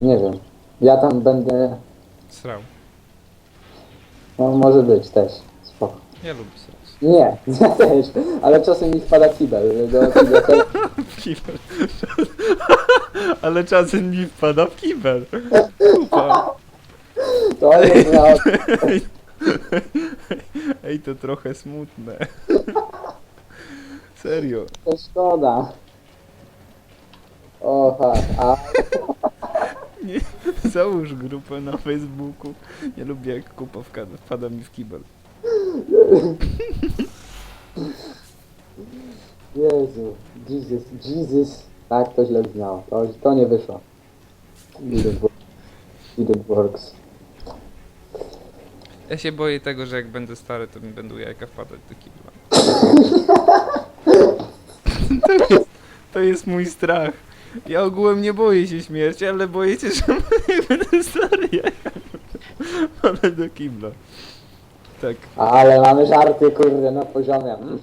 Nie wiem. Ja tam będę... Srał. No może być też. Spoko. Ja lubię srać. Nie, ja też. Ale czasem mi wpada kibel. Do W kibel. Ale czasem mi wpada w kibel. Kupa. To jest miało... Ej, to trochę smutne. Serio. To szkoda. O, tak. A załóż grupę na Facebooku. Nie lubię jak kupa wpada, wpada mi w kibel. Jezu. Jesus. Jesus. Tak, to źle brzmiało. To, to nie wyszło. Didn't work. Didn't works. Ja się boję tego, że jak będę stary, to mi będą jajka wpadać do kibla. To jest, to jest mój strach. Ja ogółem nie boję się śmierci, ale boję się, że jak będę stary, jajka wpadać do kibla. Tak. Ale mamy żarty, kurde, na poziomie. Mm.